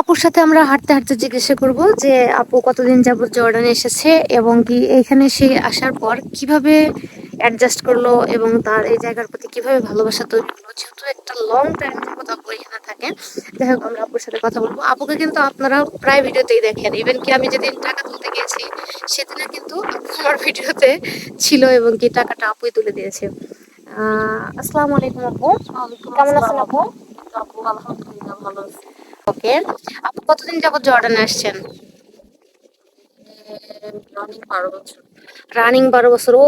আপুর সাথে আমরা হাঁটতে হাঁটতে জিজ্ঞাসা করব যে আপু কতদিন যাবত জর্ডানে এসেছে এবং কি এখানে সে আসার পর কীভাবে অ্যাডজাস্ট করল এবং তার এই জায়গার প্রতি কীভাবে ভালোবাসা তৈরি করল? যেহেতু একটা লং টাইম যাবত আপু এখানে থাকে যাই হোক আমরা আপুর সাথে কথা বলব। আপুকে কিন্তু আপনারা প্রায় ভিডিওতেই দেখেন। ইভেন কি আমি যেদিন টাকা তুলতে গিয়েছি সেদিনে কিন্তু আমার ভিডিওতে ছিল এবং কি টাকাটা আপুই তুলে দিয়েছে। আহ আসসালামু আলাইকুম আপু। কেমন আছেন আপু? আপু আলহামদুলিল্লাহ ভালো আছি। ওকে আপু কতদিন যাবত জর্ডানে আসছেন? রানিং বারো বছর। ও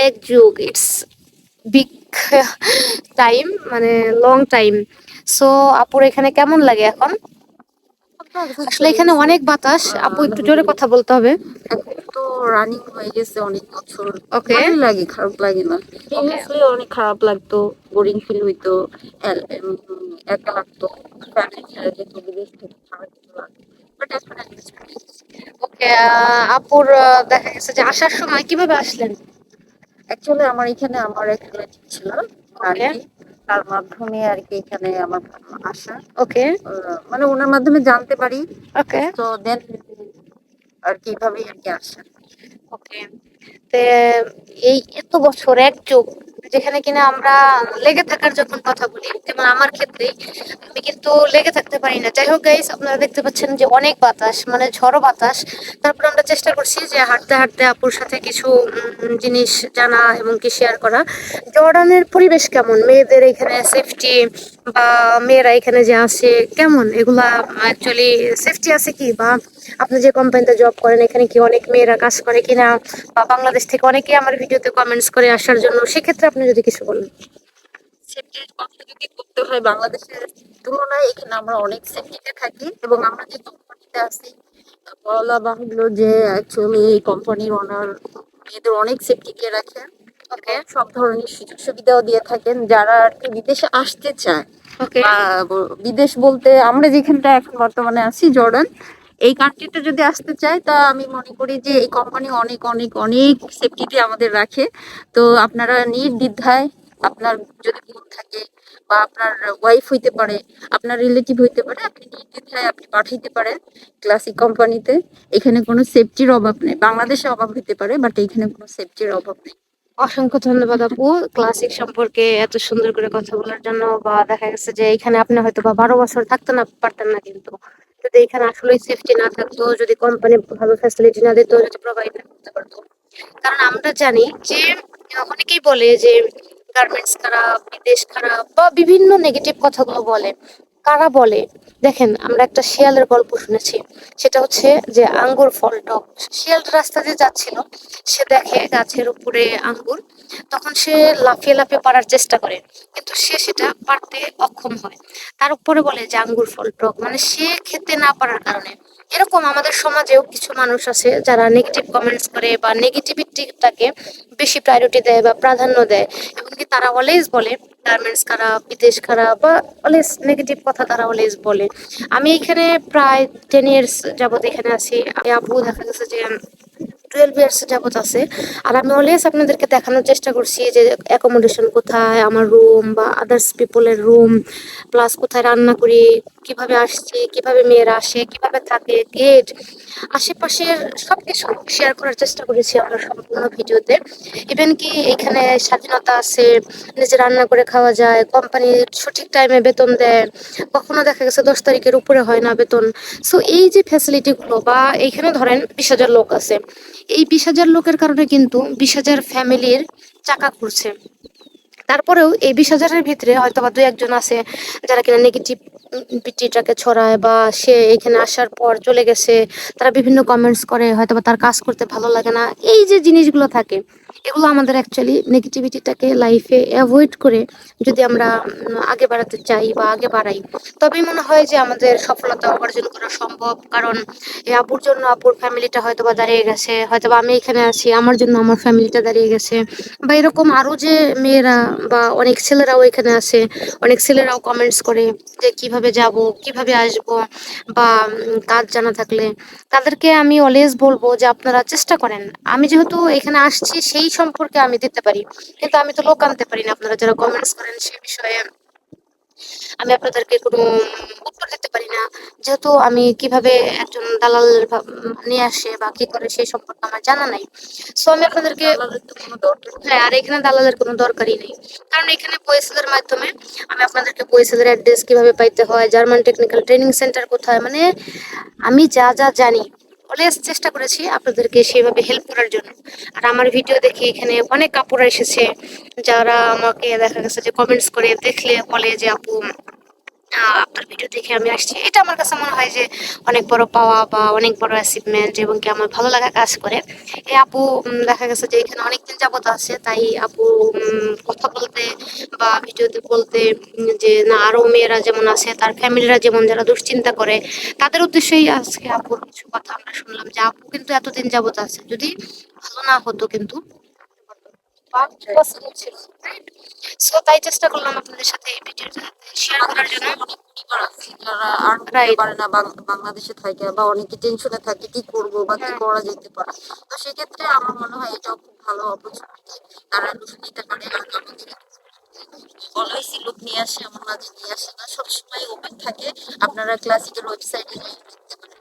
এক যুগ ইটস বিগ টাইম মানে লং টাইম সো আপুর এখানে কেমন লাগে এখন? আসলে এখানে অনেক বাতাস আপু একটু জোরে কথা বলতে হবে। তো রানিং হয়ে গেছে অনেক বছর। ওকে লাগে খারাপ লাগে না। অনেক খারাপ লাগতো বোরিং ফিল হইতো একা লাগতো। ওকে আপুর আহ, দেখা গেছে যে আসার সময় কীভাবে আসলেন? অ্যাকচুয়ালি আমার এখানে আমার এক রিলেটিভ ছিল তার মাধ্যমে আর কি এখানে আমার আসা। ওকে আহ, মানে ওনার মাধ্যমে জানতে পারি। ওকে তো দেন আর কি এভাবেই আর কি আসা। ওকে তে এই এত বছর এক যুগ যেখানে কিনা আমরা লেগে থাকার যখন কথা বলি, যেমন আমার ক্ষেত্রেই আমি কিন্তু লেগে থাকতে পারি না। যাই হোক গাইস আপনারা দেখতে পাচ্ছেন যে অনেক বাতাস মানে ঝড়ো বাতাস। তারপর আমরা চেষ্টা করছি যে হাঁটতে হাঁটতে আপুর সাথে কিছু জিনিস জানা এবং কি শেয়ার করা। জর্ডানের পরিবেশ কেমন? মেয়েদের এখানে সেফটি বা মেয়েরা এখানে যে আসে, কেমন? এগুলা অ্যাকচুয়ালি সেফটি আছে কি? বা আপনি যে কোম্পানিতে জব করেন, এখানে কি অনেক মেয়েরা কাজ করে কিনা? বা বাংলাদেশ থেকে অনেকে আমার ভিডিওতে কমেন্টস করে আসার জন্য, সেক্ষেত্রে আপনি যদি কিছু বলেন। সেফটির যদি করতে হয়, বাংলাদেশের তুলনায় এখানে আমরা অনেক সেফটিতে থাকি এবং আমরা যে কোম্পানিতে আছি, বলা বাহুল্য যে অ্যাকচুয়ালি এই কোম্পানির ওনার মেয়েদের অনেক সেফটি কে রাখে। ওকে সব ধরনের সুযোগ সুবিধাও দিয়ে থাকেন যারা আর কি বিদেশে আসতে চায়। বা বিদেশ বলতে আমরা যেখানটা এখন বর্তমানে আছি জর্ডান এই কান্ট্রিতে যদি আসতে চাই তা আমি মনে করি যে এই কোম্পানি অনেক অনেক অনেক সেফটিতে আমাদের রাখে। তো আপনারা নির্দ্বিধায় আপনার যদি বোন থাকে বা আপনার ওয়াইফ হইতে পারে আপনার রিলেটিভ হইতে পারে আপনি নির্দ্বিধায় আপনি পাঠাইতে পারেন ক্লাসিক কোম্পানিতে এখানে কোনো সেফটির অভাব নেই। বাংলাদেশে অভাব হইতে পারে বাট এখানে কোনো সেফটির অভাব নেই। অসংখ্য ধন্যবাদ আপু। ক্লাসিক সম্পর্কে এত সুন্দর করে কথা বলার জন্য বা দেখা গেছে যে এখানে আপনি হয়তো বা বারো বছর থাকতে না পারতেন না কিন্তু। যদি এখানে আসলেই সেফটি না থাকতো, যদি কোম্পানি ভালো ফ্যাসিলিটি না দিত, যদি প্রোভাইড না করতে পারতো। কারণ আমরা জানি যে অনেকেই বলে যে গার্মেন্টস খারাপ, বিদেশ খারাপ বা বিভিন্ন নেগেটিভ কথাগুলো বলে। কারা বলে? দেখেন, আমরা একটা শিয়ালের গল্প শুনেছি। সেটা হচ্ছে যে আঙ্গুর ফল টক শিয়াল রাস্তা দিয়ে যাচ্ছিল, সে দেখে গাছের উপরে আঙ্গুর। তখন সে লাফিয়ে লাফিয়ে পারার চেষ্টা করে, কিন্তু সে সেটা পারতে অক্ষম হয়। তার উপরে বলে যে আঙ্গুর ফল টক মানে সে খেতে না পারার কারণে। এরকম আমাদের সমাজেও কিছু মানুষ আছে যারা নেগেটিভ কমেন্টস করে বা নেগেটিভিটিটাকে বেশি প্রায়োরিটি দেয় বা প্রাধান্য দেয়। এমনকি তারা অলওয়েজ বলে গার্মেন্টস খারাপ, বিদেশ খারাপ বা অলওয়েজ নেগেটিভ কথা তারা অলওয়েজ বলে। আমি এখানে প্রায় টেন ইয়ার্স যাবত এখানে আছি। আপু দেখা গেছে যে টুয়েলভ ইয়ার্স যাবত আছে। আর আমি অলওয়েজ আপনাদেরকে দেখানোর চেষ্টা করছি যে অ্যাকোমোডেশন কোথায়, আমার রুম বা আদার্স পিপলের রুম প্লাস কোথায় রান্না করি কীভাবে আসছে, কীভাবে মেয়েরা আসে, কীভাবে থাকে গেট আশেপাশের সবকিছু শেয়ার করার চেষ্টা করেছি আমার সম্পূর্ণ ভিডিওতে। ইভেন কি এখানে স্বাধীনতা আছে নিজে রান্না করে খাওয়া যায় কোম্পানি সঠিক টাইমে বেতন দেয়, কখনো দেখা গেছে দশ তারিখের উপরে হয় না বেতন। সো এই যে ফ্যাসিলিটিগুলো বা এইখানে ধরেন বিশ হাজার লোক আছে, এই বিশ হাজার লোকের কারণে কিন্তু বিশ হাজার ফ্যামিলির চাকা ঘুরছে তারপরেও এই বিশ হাজারের ভিতরে হয়তো বা দু একজন আছে যারা কিনা নেগেটিভ পিটিটাকে ছড়ায় বা সে এখানে আসার পর চলে গেছে, তারা বিভিন্ন কমেন্টস করে হয়তো বা তার কাজ করতে ভালো লাগে না। এই যে জিনিসগুলো থাকে, এগুলো আমাদের অ্যাকচুয়ালি নেগেটিভিটিটাকে লাইফে অ্যাভয়েড করে যদি আমরা আগে বাড়াতে চাই বা আগে বাড়াই, তবেই মনে হয় যে আমাদের সফলতা অর্জন করা সম্ভব। কারণ এই আপুর জন্য আপুর ফ্যামিলিটা হয়তো বা দাঁড়িয়ে গেছে হয়তো বা আমি এখানে আছি, আমার জন্য আমার ফ্যামিলিটা দাঁড়িয়ে গেছে। বা এরকম আরও যে মেয়েরা বা অনেক ছেলেরাও এখানে আছে, অনেক ছেলেরাও কমেন্টস করে যে কীভাবে যাব, কীভাবে আসব বা কাজ জানা থাকলে, তাদেরকে আমি অলওয়েজ বলব যে আপনারা চেষ্টা করেন। আমি যেহেতু এখানে আসছি, সেই সম্পর্কে আমি দিতে পারি। কিন্তু আমি তো লোক আনতে পারি না। আপনারা যারা কমেন্টস করেন সে বিষয়ে আমি আপনাদেরকে কোনো উত্তর দিতে পারি না। যেহেতু আমি কীভাবে একজন দালাল নিয়ে আসে বা কি করে সেই সম্পর্কে আমার জানা নাই। সো আমি আপনাদেরকে। হ্যাঁ আর এখানে দালালের কোনো দরকারই নেই। কারণ এখানে বইসেলের মাধ্যমে আমি আপনাদেরকে বইসেলের অ্যাড্রেস কীভাবে পাইতে হয় জার্মান টেকনিক্যাল ট্রেনিং সেন্টার কোথায় মানে আমি যা যা জানি অলওয়েজ চেষ্টা করেছি আপনাদেরকে সেভাবে হেল্প করার জন্য। আর আমার ভিডিও দেখে এখানে অনেক কাপড় এসেছে। যারা আমাকে দেখা গেছে যে কমেন্টস করে দেখলে বলে যে, আপু আপনার ভিডিও দেখে আমি আসছি। এটা আমার কাছে মনে হয় যে অনেক বড় পাওয়া বা অনেক বড় অ্যাচিভমেন্ট এবং কি আমার ভালো লাগা কাজ করে। এই আপু দেখা গেছে যে এখানে অনেকদিন যাবত আছে, তাই আপু কথা বলতে বা ভিডিওতে বলতে যে না, আরও মেয়েরা যেমন আছে, তার ফ্যামিলিরা যেমন যারা দুশ্চিন্তা করে, তাদের উদ্দেশ্যেই আজকে আপুর কিছু কথা আমরা শুনলাম যে আপু কিন্তু এতদিন যাবত আছে। যদি ভালো না হতো কিন্তু সো তাই চেষ্টা করলাম আপনাদের সাথে এই ভিডিওটা শেয়ার করার জন্য। অনেক পরিবার আছে যারা আর করতে পারে না বাংলাদেশে থাকে বা অনেকে টেনশনে থাকে কি করব বা কি হ্যাঁ। করা যেতে পারে। তো সেক্ষেত্রে আমার মনে হয় খুব ভালো অপরচুনিটি তারা নিতে পারে আর লোক নিয়ে আসে এমন না যে নিয়ে আসে না সবসময় ওপেন থাকে। আপনারা ক্লাসিকের ওয়েবসাইটে দেখতে পারেন।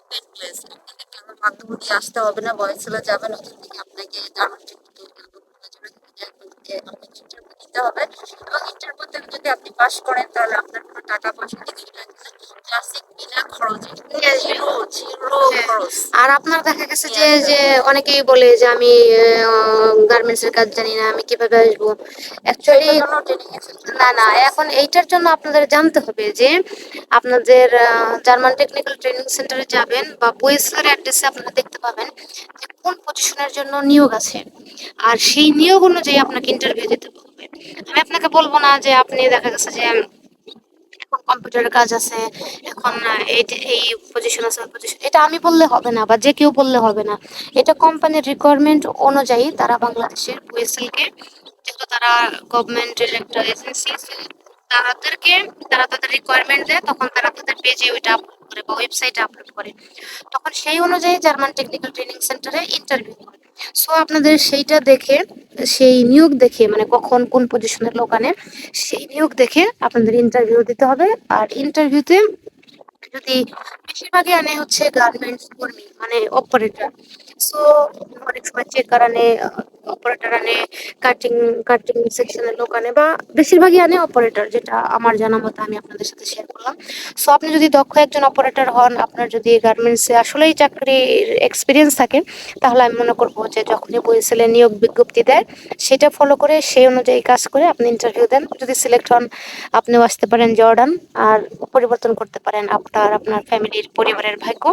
ওপেন প্লেস আপনাদের কারোর মাধ্যম দিয়ে আসতে হবে না বয়সেলা যাবেন ওখান থেকে আপনাকে ইন্টারভিউ দিতে হবে। এবং ইন্টারভিউতে যদি আপনি পাশ করেন তাহলে আপনার কোনো টাকা পয়সা কিছু লাগবে ক্লাসিক বিনা খরচে। জিরো জিরো হ্যাঁ। খরচ। আর আপনার দেখা গেছে যে যে অনেকেই বলে যে আমি গার্মেন্টস এর কাজ জানি না আমি কীভাবে আসব? অ্যাকচুয়ালি ট্রেনিং না না এখন এইটার জন্য আপনাদের জানতে হবে যে আপনাদের জার্মান টেকনিক্যাল ট্রেনিং সেন্টারে যাবেন বা বইসের অ্যাড্রেসে আপনারা দেখতে পাবেন যে কোন পজিশনের জন্য নিয়োগ আছে। আর সেই নিয়োগ অনুযায়ী আপনাকে ইন্টারভিউ দিতে আপনাকে বলব না যে আপনি দেখা গেছে যে এখন কম্পিউটারের কাজ আছে, এখন এই পজিশন আছে পজিশন এটা আমি বললে হবে না বা যে কেউ বললে হবে না। এটা কোম্পানির রিকোয়ারমেন্ট অনুযায়ী তারা বাংলাদেশের ওয়েসেলকে যেহেতু তারা গভর্নমেন্টের একটা এজেন্সি তাদেরকে তারা তাদের রিকোয়ারমেন্ট দেয়, তখন তারা তাদের পেজে ওইটা আপলোড করে বা ওয়েবসাইটে আপলোড করে। তখন সেই অনুযায়ী জার্মান টেকনিক্যাল ট্রেনিং সেন্টারে ইন্টারভিউ হয় সো আপনাদের সেইটা দেখে, সেই নিয়োগ দেখে মানে কখন কোন পজিশনের লোক আনে, সেই নিয়োগ দেখে আপনাদের ইন্টারভিউ দিতে হবে। আর ইন্টারভিউতে যদি বেশিরভাগই আনে হচ্ছে গার্মেন্টস কর্মী মানে অপারেটর সো অনেক সময় চেকার আনে অপারেটর আনে কাটিং কাটিং সেকশনের লোক আনে বা বেশিরভাগই আনে অপারেটর যেটা আমার জানা মতো আমি আপনাদের সাথে শেয়ার করলাম। সো আপনি যদি দক্ষ একজন অপারেটর হন, আপনার যদি গার্মেন্টসে আসলেই চাকরির এক্সপিরিয়েন্স থাকে, তাহলে আমি মনে করব যে যখনই বইসেলে নিয়োগ বিজ্ঞপ্তি দেয়, সেটা ফলো করে সেই অনুযায়ী কাজ করে আপনি ইন্টারভিউ দেন। যদি সিলেক্ট হন, আপনিও আসতে পারেন জর্ডান, আর পরিবর্তন করতে পারেন আপনার আপনার ফ্যামিলির পরিবারের ভাগ্য।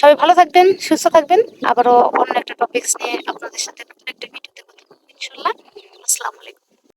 সবাই ভালো থাকবেন, সুস্থ থাকবেন আবারও অন্য একটা টপিকস নিয়ে আপনাদের সাথে নতুন একটা ভিডিওতে কথা বলব ইনশাল্লাহ আসসালামু আলাইকুম।